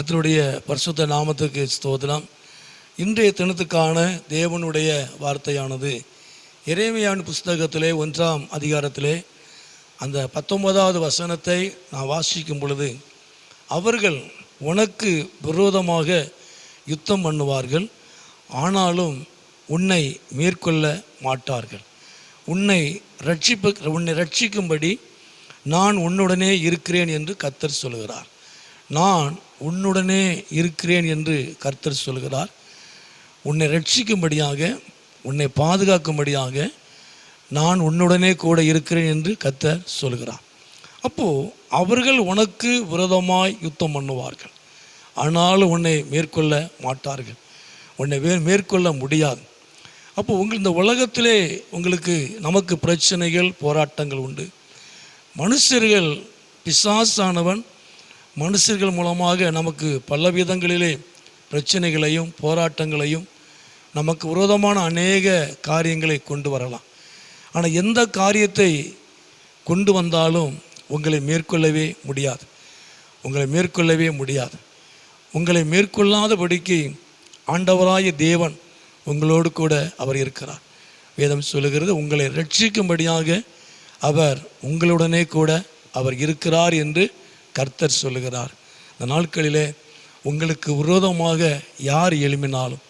கர்த்தருடைய பரிசுத்த நாமத்துக்கு ஸ்தோத்திரம். இன்றைய தினத்துக்கான தேவனுடைய வார்த்தையானது இறைமையான புஸ்தகத்திலே ஒன்றாம் அதிகாரத்திலே அந்த பத்தொன்பதாவது வசனத்தை நான் வாசிக்கும் பொழுது அவர்கள் உனக்கு விரோதமாக யுத்தம் பண்ணுவார்கள் ஆனாலும் உன்னை மேற்கொள்ள மாட்டார்கள். உன்னை ரட்சிப்பு உன்னை ரட்சிக்கும்படி நான் உன்னுடனே இருக்கிறேன் என்று கத்தர் சொல்கிறார் நான் உன்னுடனே இருக்கிறேன் என்று கர்த்தர் சொல்கிறார் உன்னை ரட்சிக்கும்படியாக உன்னை பாதுகாக்கும்படியாக நான் உன்னுடனே கூட இருக்கிறேன் என்று கர்த்தர் சொல்கிறார் அப்போது அவர்கள் உனக்கு விரதமாய் யுத்தம் பண்ணுவார்கள். ஆனாலும் உன்னை மேற்கொள்ள மாட்டார்கள். உன்னை வே மேற்கொள்ள முடியாது. அப்போ உங்கள் இந்த உலகத்திலே உங்களுக்கு நமக்கு பிரச்சனைகள் போராட்டங்கள் உண்டு. மனுஷர்கள் பிசாசானவன் மனுஷர்கள் மூலமாக நமக்கு பல விதங்களிலே பிரச்சனைகளையும் போராட்டங்களையும் நமக்கு விரோதமான அநேக காரியங்களை கொண்டு வரலாம். ஆனால் எந்த காரியத்தை கொண்டு வந்தாலும் உங்களை மேற்கொள்ளவே முடியாது. உங்களை மேற்கொள்ளவே முடியாது. உங்களை மேற்கொள்ளாதபடிக்கு ஆண்டவராய தேவன் உங்களோடு கூட அவர் இருக்கிறார். வேதம் சொல்லுகிறது உங்களை ரட்சிக்கும்படியாக அவர் உங்களுடனே கூட அவர் இருக்கிறார் என்று கர்த்தர் சொல்லுகிறார். இந்த நாட்களிலே உங்களுக்கு விரோதமாக யார் எழுமினாலும்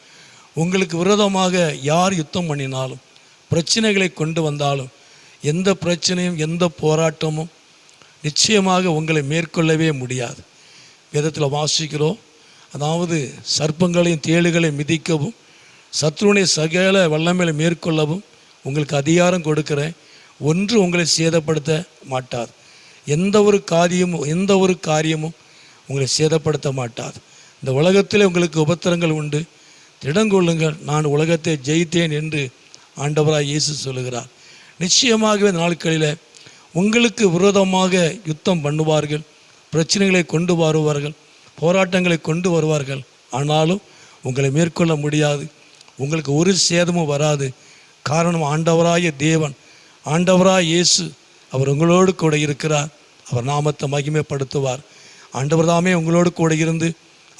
உங்களுக்கு விரோதமாக யார் யுத்தம் பண்ணினாலும் பிரச்சனைகளை கொண்டு வந்தாலும் எந்த பிரச்சனையும் எந்த போராட்டமும் நிச்சயமாக உங்களை மேற்கொள்ளவே முடியாது. வேதத்தில் வாசிக்கிறோம். அதாவது சர்ப்பங்களையும் தேளுகளையும் மிதிக்கவும் சத்ருனை சகல வல்லமையில மேற்கொள்ளவும் உங்களுக்கு அதிகாரம் கொடுக்கிறேன். ஒன்று உங்களை சேதப்படுத்த மாட்டாது எந்த ஒரு காரியமும் எந்த ஒரு காரியமும் உங்களை சேதப்படுத்த மாட்டாது. இந்த உலகத்தில் உங்களுக்கு உபத்திரங்கள் உண்டு. திடங்கொள்ளுங்கள் நான் உலகத்தை ஜெயித்தேன் என்று ஆண்டவராக இயேசு சொல்லுகிறார். நிச்சயமாகவே இந்த நாட்களில் உங்களுக்கு விரோதமாக யுத்தம் பண்ணுவார்கள் பிரச்சனைகளை கொண்டு வருவார்கள் போராட்டங்களை கொண்டு வருவார்கள். ஆனாலும் உங்களை மேற்கொள்ள முடியாது. உங்களுக்கு ஒரு சேதமும் வராது. காரணம் ஆண்டவராய தேவன் ஆண்டவராய் இயேசு அவர் உங்களோடு கூட இருக்கிறார். அவர் நாமத்தை மகிமைப்படுத்துவார். ஆண்டவர் தாமே உங்களோடு கூட இருந்து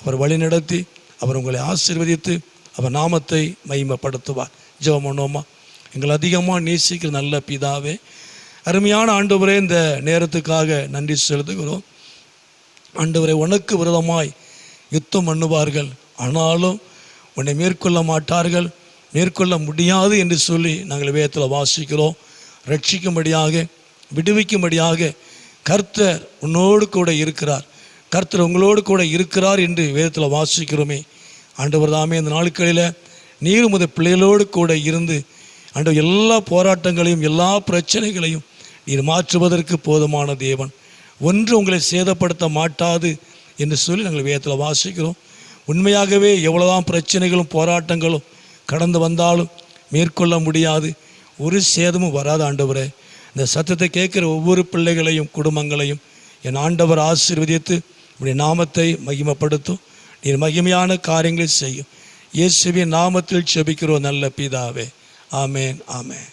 அவர் வழிநடத்தி அவர் உங்களை ஆசீர்வதித்து அவர் நாமத்தை மகிமைப்படுத்துவார். ஜெபம் பண்ணோமா எங்களை அதிகமாக நேசிக்கிற நல்ல பிதாவே அருமையான ஆண்டவரே இந்த நேரத்துக்காக நன்றி செலுத்துகிறோம். ஆண்டவரை உனக்கு விரதமாய் யுத்தம் பண்ணுவார்கள். ஆனாலும் உன்னை மேற்கொள்ள மாட்டார்கள். மேற்கொள்ள முடியாது என்று சொல்லி நாங்கள் வேதத்தில் வாசிக்கிறோம். ரட்சிக்கும்படியாக விடுவிக்கும்படியாக கர்த்தர் உன்னோடு கூட இருக்கிறார். கர்த்தர் உங்களோடு கூட இருக்கிறார் என்று வேதத்தில் வாசிக்கிறோமே. ஆண்டவர் தாமே இந்த நாட்களில் நீர் முத பிள்ளைகளோடு கூட இருந்து ஆண்டவர் எல்லா போராட்டங்களையும் எல்லா பிரச்சனைகளையும் நீர் மாற்றுவதற்கு போதுமான தேவன். ஒன்று உங்களை சேதப்படுத்த மாட்டாது என்று சொல்லி நாங்கள் வேதத்தில் வாசிக்கிறோம். உண்மையாகவே எவ்வளோதான் பிரச்சனைகளும் போராட்டங்களும் கடந்து வந்தாலும் மேற்கொள்ள முடியாது. ஒரு சேதமும் வராது ஆண்டவரே. இந்த சத்தத்தை கேட்குற ஒவ்வொரு பிள்ளைகளையும் குடும்பங்களையும் என் ஆண்டவர் ஆசீர்வதித்து உடைய நாமத்தை மகிமைப்படுத்தும். நீர் மகிமையான காரியங்களை செய்யும். இயேசுவின் நாமத்தில் செபிக்கிறோம் நல்ல பிதாவே. ஆமேன் ஆமேன்.